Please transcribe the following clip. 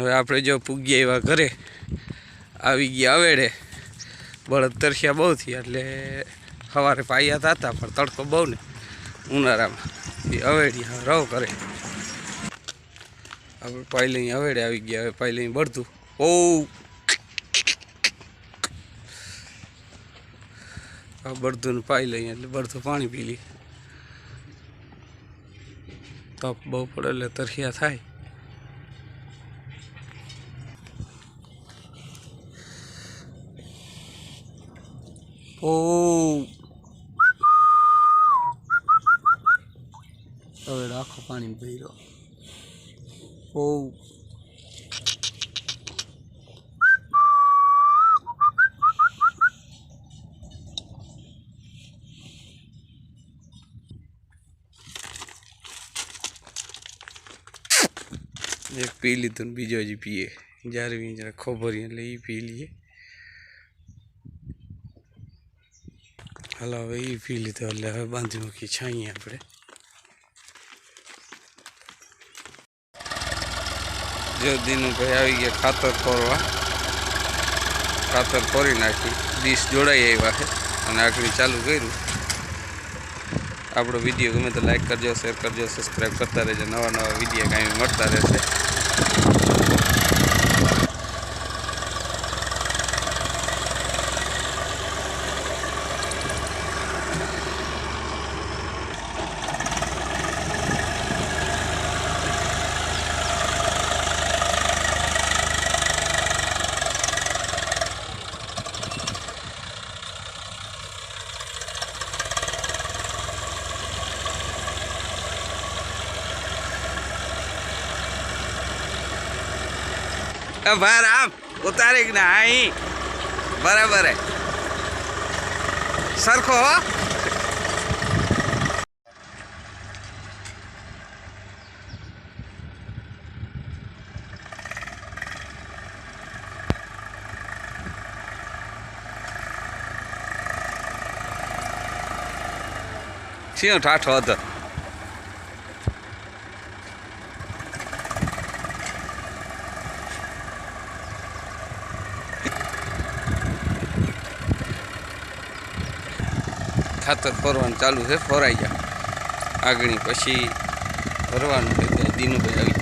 હવે આપણે જો પૂગ્યા એવા ઘરે આવી ગયા અવેડે. બળદ તરસ્યા બહુ થયા, એટલે સવારે પાયા હતા પણ તડકો બહુ ને. ઉનાળામાં. એ અવેડી હવે રવ કરે આપણે પાયલી અવેડે આવી ગયા, હવે પાયલી બળતું. ઓ આ ને પાઈ લઈએ એટલે બળતું પાણી પી લઈએ તપ બહુ પડે એટલે તરસ્યા થાય. ઓ હવે આખો પાણી ભર્યો ઓ એક પી લીધું ને બીજો હજી પીએ જ્યારે બી જરા ખોભરી એટલે એ પી લઈએ હાલો, હવે એ પી લીધો. એટલે હવે બાંધી મૂકી છાઈએ આપણે. જો દીનુભાઈ આવી ગયા ખાતર ખોરવા ખાતર ફોરી નાખી. ડીશ જોડાઈ આવ્યા છે અને આગળ ચાલુ કર્યું. આપણો વીડિયો ગમે તો લાઈક કરજો શેર કરજો સબસ્ક્રાઈબ કરતા રહેજો. નવા નવા વીડિયો કાંઈ મળતા રહેશે. એ ભાર આમ ઉતારી કે ના અહીં બરાબર હે સરખો હો શું ઠાઠો હતો ખાતર ફરવાનું ચાલુ છે ફરાઈ ગયા આગળ પછી ફરવાનું થઈ જાય દીનું ભાઈ આવી.